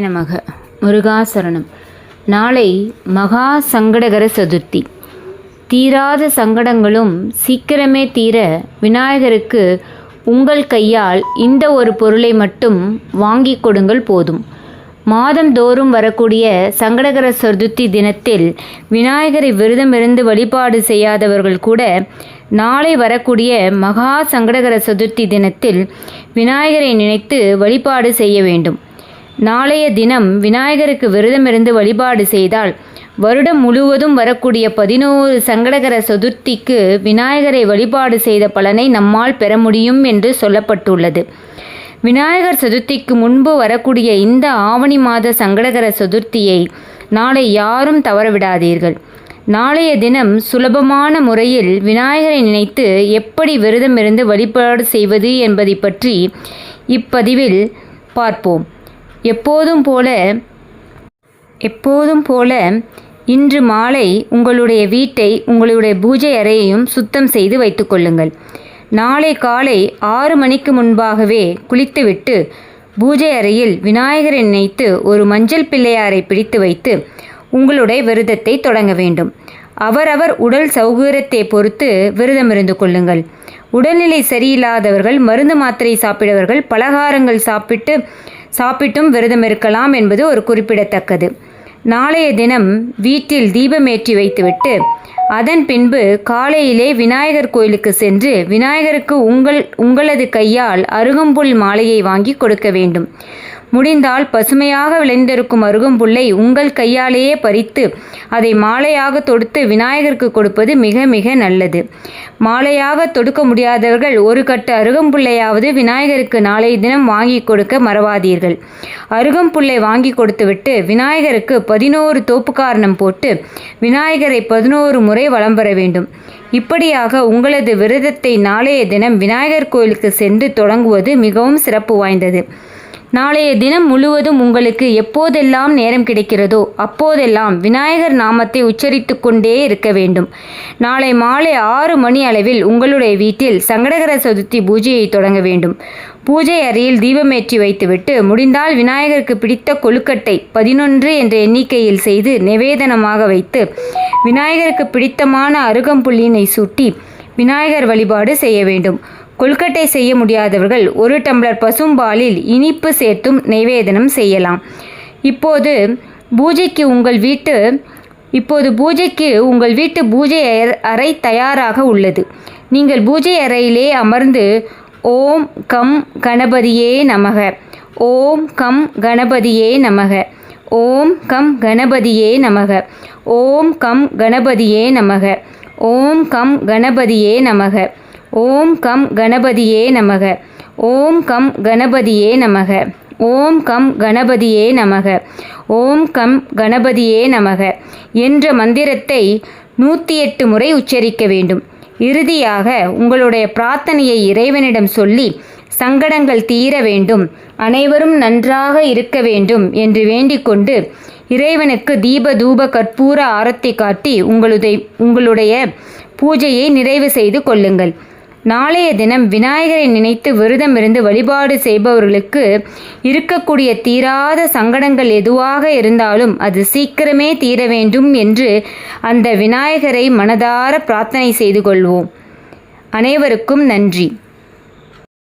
நமக. முருகாசரணம். நாளை மகா சங்கடகர சதுர்த்தி. தீராத சங்கடங்களும் சீக்கிரமே தீர விநாயகருக்கு உங்கள் கையால் இந்த ஒரு பொருளை மட்டும் வாங்கிக் கொடுங்கள் போதும். மாதந்தோறும் வரக்கூடிய சங்கடகர சதுர்த்தி தினத்தில் விநாயகரை விரதமிருந்து வழிபாடு செய்யாதவர்கள் கூட நாளை வரக்கூடிய மகா சங்கடகர சதுர்த்தி தினத்தில் விநாயகரை நினைத்து வழிபாடு செய்ய வேண்டும். நாளைய தினம் விநாயகருக்கு விரதமிருந்து வழிபாடு செய்தால் வருடம் முழுவதும் வரக்கூடிய பதினோரு சங்கடகர சதுர்த்திக்கு விநாயகரை வழிபாடு செய்த பலனை நம்மால் பெற முடியும் என்று சொல்லப்பட்டுள்ளது. விநாயகர் சதுர்த்திக்கு முன்பு வரக்கூடிய இந்த ஆவணி மாத சங்கடகர சதுர்த்தியை நாளை யாரும் தவறவிடாதீர்கள். நாளைய தினம் சுலபமான முறையில் விநாயகரை நினைத்து எப்படி விரதமிருந்து வழிபாடு செய்வது என்பதை பற்றி இப்பதிவில் பார்ப்போம். எப்போதும் போல எப்போதும் போல இன்று மாலை உங்களுடைய வீட்டை உங்களுடைய பூஜை அறையையும் சுத்தம் செய்து வைத்துக்கொள்ளுங்கள் நாளை காலை ஆறு மணிக்கு முன்பாகவே குளித்துவிட்டு பூஜை அறையில் விநாயகரை நினைத்து ஒரு மஞ்சள் பிள்ளையாரை பிடித்து வைத்து உங்களுடைய விரதத்தை தொடங்க வேண்டும். அவரவர் உடல் சௌகரியத்தை பொறுத்து விரதம் இருந்து கொள்ளுங்கள். உடல்நிலை சரியில்லாதவர்கள் மருந்து மாத்திரை சாப்பிடவர்கள் பலகாரங்கள் சாப்பிட்டு சாப்பிட்டும் விரதம் இருக்கலாம் என்பது ஒரு குறிப்பிடத்தக்கது. நாளைய தினம் வீட்டில் தீபமேற்றி வைத்துவிட்டு அதன் பின்பு காலையிலே விநாயகர் கோயிலுக்கு சென்று விநாயகருக்கு உங்கள் உங்களது கையால் அருகம்புல் மாலையை வாங்கி கொடுக்க வேண்டும். முடிந்தால் பசுமையாக விளைந்திருக்கும் அருகம்புல்லை உங்கள் கையாலேயே பறித்து அதை மாலையாக தொடுத்து விநாயகருக்கு கொடுப்பது மிக மிக நல்லது. மாலையாக தொடுக்க முடியாதவர்கள் ஒரு கட்டு அருகம்புல்லையாவது விநாயகருக்கு நாளைய தினம் வாங்கி கொடுக்க மறவாதீர்கள். அருகம்புல்லை வாங்கி கொடுத்துவிட்டு விநாயகருக்கு பதினோரு தோப்புக்காரணம் போட்டு விநாயகரை பதினோரு முறை வலம் வர வேண்டும். இப்படியாக உங்களது விரதத்தை நாளைய தினம் விநாயகர் கோயிலுக்கு சென்று தொடங்குவது மிகவும் சிறப்பு வாய்ந்தது. நாளைய தினம் முழுவதும் உங்களுக்கு எப்போதெல்லாம் நேரம் கிடைக்கிறதோ அப்போதெல்லாம் விநாயகர் நாமத்தை உச்சரித்து கொண்டே இருக்க வேண்டும். நாளை மாலை ஆறு மணி அளவில் உங்களுடைய வீட்டில் சங்கடகர சதுர்த்தி பூஜையை தொடங்க வேண்டும். பூஜை அறையில் தீபமேற்றி வைத்துவிட்டு முடிந்தால் விநாயகருக்கு பிடித்த கொழுக்கட்டை பதினொன்று என்ற எண்ணிக்கையில் செய்து நிவேதனமாக வைத்து விநாயகருக்கு பிடித்தமான அருகம்புல்லினை சூட்டி விநாயகர் வழிபாடு செய்ய வேண்டும். கொல்கட்டை செய்ய முடியாதவர்கள் ஒரு டம்ளர் பசும்பாலில் இனிப்பு சேர்த்தும் நைவேதனம் செய்யலாம். இப்போது பூஜைக்கு உங்கள் வீட்டு இப்போது பூஜைக்கு உங்கள் வீட்டு பூஜை அறை தயாராக உள்ளது. நீங்கள் பூஜை அறையிலே அமர்ந்து ஓம் கம் கணபதியே நமக. ஓம் கம் கணபதியே நமக. ஓம் கம் கணபதியே நமக. ஓம் கம் கணபதியே நமக. ஓம் கம் கணபதியே நமக. ஓம் கம் கணபதியே நமக. ஓம் கம் கணபதியே நமக. ஓம் கம் கணபதியே நமக. ஓம் கம் கணபதியே நமக. என்ற மந்திரத்தை நூற்றி எட்டு முறை உச்சரிக்க வேண்டும். இறுதியாக உங்களுடைய பிரார்த்தனையை இறைவனிடம் சொல்லி சங்கடங்கள் தீர வேண்டும். அனைவரும் நன்றாக இருக்க வேண்டும் என்று வேண்டிக்கொண்டு இறைவனுக்கு தீப தூப கற்பூர ஆரத்தி காட்டி உங்களுடைய உங்களுடைய பூஜையை நிறைவு செய்து கொள்ளுங்கள். நாளைய தினம் விநாயகரை நினைத்து விரதம் இருந்து வழிபாடு செய்பவர்களுக்கு இருக்கக்கூடிய தீராத சங்கடங்கள் எதுவாக இருந்தாலும் அது சீக்கிரமே தீர வேண்டும் என்று அந்த விநாயகரை மனதார பிரார்த்தனை செய்து கொள்வோம். அனைவருக்கும் நன்றி.